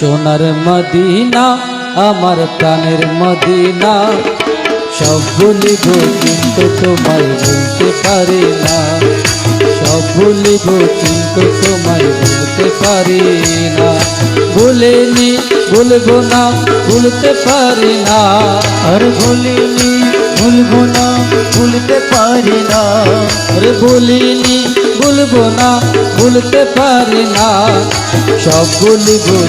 সোনার মদিনা, আমার প্রাণের মদিনা। সব ভুলিব কিন্তু তোমায় ভুলতে পারি না। সব ভুলিব কিন্তু তোমায় ভুলতে পারি না। ভুলিনি, ভুলবো না, ভুলতে পারি না। আর ভুলিনি, ভুলবো না, ভুলতে পারি না। আরে ভুলিনি, ভুলবো না, ভুলতে পারি না। সব ভুলিব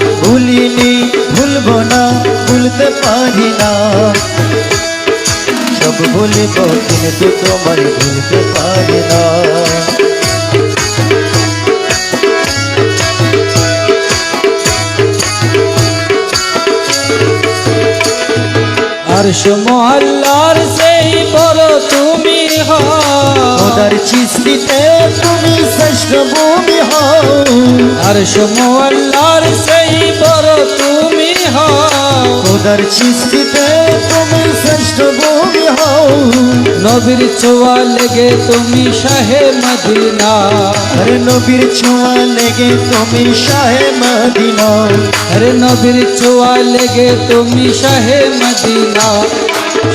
ভুলিনি ভুলবো না ভুলতে পারি না। সব ভুলিব কিন্তু তোমার ভুলতে পারি না। আর মহল্লার সেই বড় তুমি হও খোদার সৃষ্টিতে তুমি শ্রেষ্ঠ ভূমি হও আর মহল্লার সেই তুমি হও। খোদার সৃষ্টিতে তুমি শ্রেষ্ঠ ভূমি হও। নবীর ছোঁয়া লেগে তুমি শাহে মদিনা। আরে নবীর ছোঁয়া লেগে তুমি শাহে মদিনা। আরে নবীর ছোঁয়া লেগে তুমি শাহে মদিনা।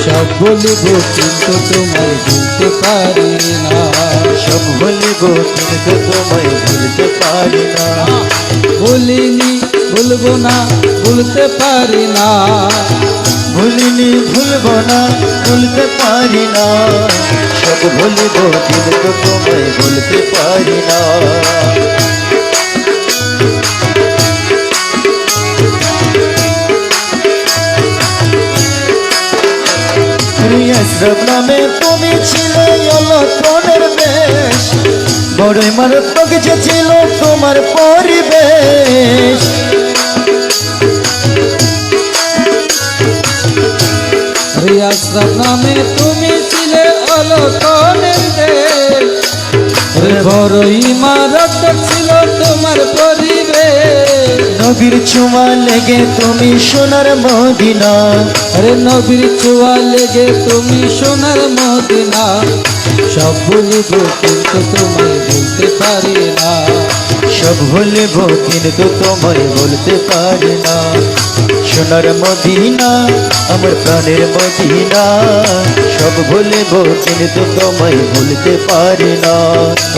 সব বলিব কিন্তু তোমায় ভুলতে পারি না। সব ভুলিব কিন্তু তোমায় ভুলতে পারি না। ভুলবো না, ভুলতে পারি না। ভুলিনি, ভুলবো না, ভুলতে পারি না। সব ভুলিব কিন্তু তোমায় ভুলতে পারি না। নামে তুমি ছিলে অলক্ষণের বেশ মারাত্মক যে ছিল তোমার পরিবেশ। রিয়াসরাত নামে তুমি ছিলে অলকনের দেশ। বড় ইমারত ছিল তোমার পরিবেশ। নবীর ছোঁয়া লেগে তুমি সোনার মদিনা। আরে নবীর ছোঁয়া লেগে তুমি সোনার মদিনা। সব ভুলিব কিন্তু তোমায় বলতে পারি না। সব ভুলব কিন্তু তোমায় বলতে পারি না। সোনার মদিনা আমার প্রাণের মদিনা। সব ভুলব কিন্তু তোমায় ভুলতে পারি না।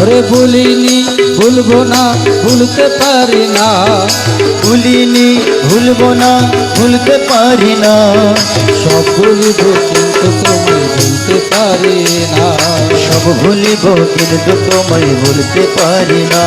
ওরে ভুলিনি ভুলবো না ভুলতে পারি না। ভুলিনি ভুলব না ভুলতে পারি না। সব ভুলিব কিন্তু তোমায় ভুলতে পারি না। সব ভুলিব কিন্তু তোমায় ভুলতে পারি না।